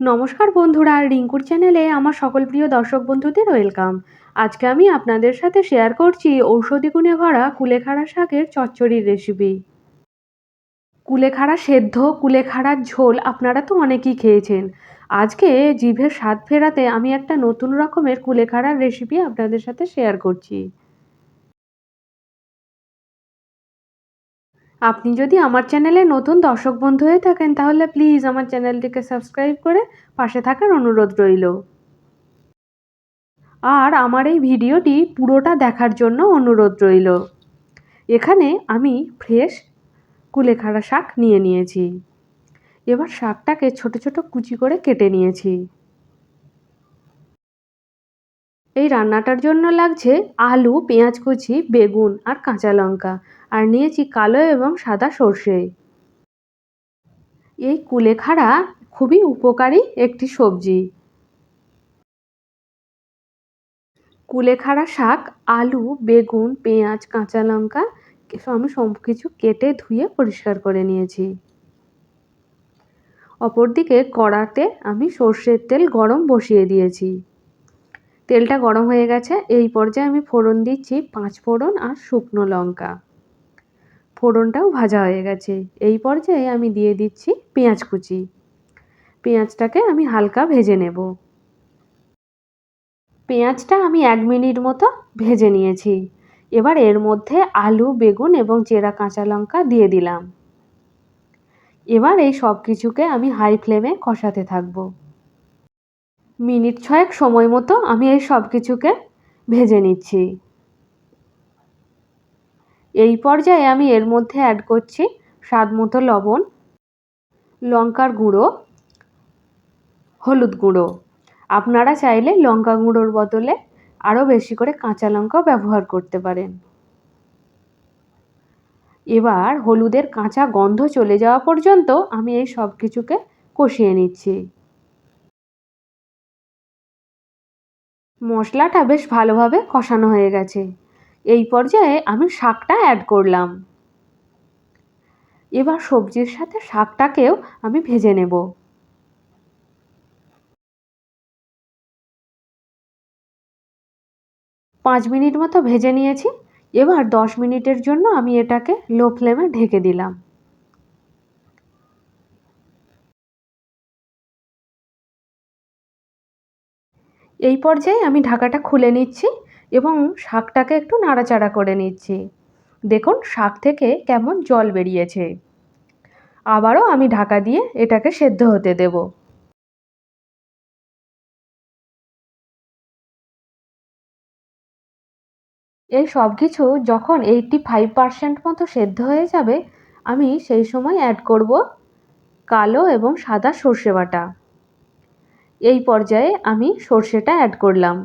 নমস্কার বন্ধুরা, রিঙ্কুর চ্যানেলে আমার সকল প্রিয় দর্শক বন্ধুদের ওয়েলকাম। আজকে আমি আপনাদের সাথে শেয়ার করছি ঔষধি গুণে ভরা কুলেখাড়া শাকের চচ্চড়ির রেসিপি কুলেখাড়া সেদ্ধ কুলেখাড়ার ঝোল আপনারা তো অনেকেই খেয়েছেন। আজকে জিভের স্বাদ ফেরাতে আমি একটা নতুন রকমের কুলেখাড়ার রেসিপি আপনাদের সাথে শেয়ার করছি। আপনি যদি আমার চ্যানেলে নতুন দর্শক বন্ধু হয়ে থাকেন, তাহলে প্লিজ আমার চ্যানেলটিকে সাবস্ক্রাইব করে পাশে থাকার অনুরোধ রইল। আর আমার এই ভিডিওটি পুরোটা দেখার জন্য অনুরোধ রইল। এখানে আমি ফ্রেশ কুলেখাড়া শাক নিয়ে নিয়েছি। এবার শাকটাকে ছোট ছোট কুচি করে কেটে নিয়েছি। এই রান্নাটার জন্য লাগছে আলু, পেঁয়াজ কুচি, বেগুন আর কাঁচা লঙ্কা। আর নিয়েছি কালো এবং সাদা সর্ষে। এই কুলেখাড়া খুবই উপকারী একটি সবজি। কুলেখাড়া শাক, আলু, বেগুন, পেঁয়াজ, কাঁচা লঙ্কা আমি সব কিছু কেটে ধুয়ে পরিষ্কার করে নিয়েছি। অপরদিকে কড়াতে আমি সর্ষের তেল গরম বসিয়ে দিয়েছি। তেলটা গরম হয়ে গেছে। এই পর্যায়ে আমি ফোড়ন দিচ্ছি পাঁচ ফোড়ন আর শুকনো লঙ্কা। ফোড়নটাও ভাজা হয়ে গেছে। এই পর্যায়ে আমি দিয়ে দিচ্ছি পেঁয়াজ কুচি। পেঁয়াজটাকে আমি হালকা ভেজে নেব। পেঁয়াজটা আমি এক মিনিট মতো ভেজে নিয়েছি। এবার এর মধ্যে আলু, বেগুন এবং চেরা কাঁচা লঙ্কা দিয়ে দিলাম। এবার এই সব কিছুকে আমি হাই ফ্লেমে কষাতে থাকব। মিনিট ছয়েক সময় মতো আমি এই সব কিছুকে ভেজে নিচ্ছি। এই পর্যায়ে আমি এর মধ্যে অ্যাড করছি স্বাদ মতো লবণ, লঙ্কার গুঁড়ো, হলুদ গুঁড়ো। আপনারা চাইলে লঙ্কা গুঁড়োর বদলে আরও বেশি করে কাঁচা লঙ্কাও ব্যবহার করতে পারেন। এবার হলুদের কাঁচা গন্ধ চলে যাওয়া পর্যন্ত আমি এই সব কিছুকে কষিয়ে নিচ্ছি। মশলাটা বেশ ভালোভাবে কষানো হয়ে গেছে। এই পর্যায়ে আমি শাকটা অ্যাড করলাম। এবার সবজির সাথে শাকটাকেও আমি ভেজে নেব। পাঁচ মিনিট মতো ভেজে নিয়েছি। এবার দশ মিনিটের জন্য আমি এটাকে লো ফ্লেমে ঢেকে দিলাম। এই পর্যায়ে আমি ঢাকাটা খুলে নিচ্ছি এবং শাকটাকে একটু নাড়াচাড়া করে নিচ্ছি। দেখুন, শাক থেকে কেমন জল বেরিয়েছে। আবারও আমি ঢাকা দিয়ে এটাকে সেদ্ধ হতে দেব। এই সব কিছু যখন এইটটি ফাইভ পারসেন্ট মতো সেদ্ধ হয়ে যাবে, আমি সেই সময় অ্যাড করব কালো এবং সাদা সর্ষে বাটা। এই পর্যায়ে আমি সর্ষেটা অ্যাড করলাম।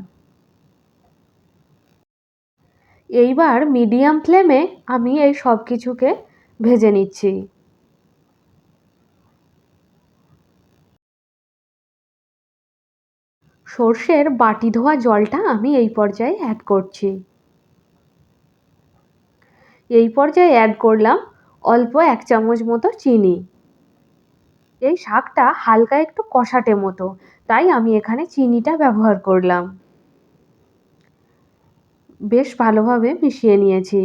এইবার মিডিয়াম ফ্লেমে আমি এই সব কিছুকে ভেজে নিচ্ছি। সর্ষের বাটি ধোয়া জলটা আমি এই পর্যায়ে অ্যাড করছি। এই পর্যায়ে অ্যাড করলাম অল্প এক চামচ মতো চিনি। এই শাকটা হালকা একটু কষাটে মতো তাই আমি এখানে চিনিটা ব্যবহার করলাম। বেশ ভালোভাবে মিশিয়ে নিয়েছি।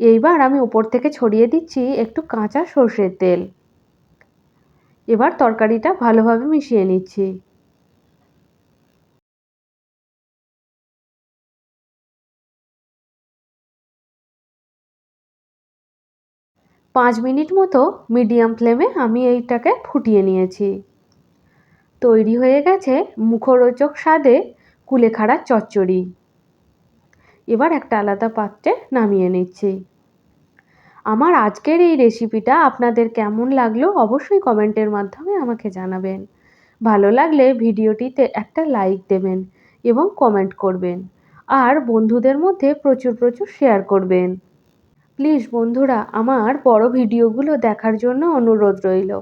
এইবার আমি উপর থেকে ছড়িয়ে দিচ্ছি একটু কাঁচা সর্ষের তেল। এবার তরকারিটা ভালোভাবে মিশিয়ে নিচ্ছি। পাঁচ মিনিট মতো মিডিয়াম ফ্লেমে আমি এইটাকে ফুটিয়ে নিয়েছি। তৈরি হয়ে গেছে মুখরোচক স্বাদে কুলেখাড়া চচ্চড়ি। এবার একটা আলাদা পাত্রে নামিয়ে নিচ্ছি। আমার আজকের এই রেসিপিটা আপনাদের কেমন লাগল অবশ্যই কমেন্টের মাধ্যমে আমাকে জানাবেন। ভালো লাগলে ভিডিওটিতে একটা লাইক দেবেন এবং কমেন্ট করবেন। আর বন্ধুদের মধ্যে প্রচুর প্রচুর শেয়ার করবেন। প্লিজ বন্ধুরা, আমার বড় ভিডিওগুলো দেখার জন্য অনুরোধ রইল।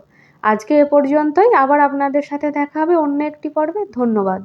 আজকে এ পর্যন্তই, আবার আপনাদের সাথে দেখা হবে অন্য একটি পর্বে। ধন্যবাদ।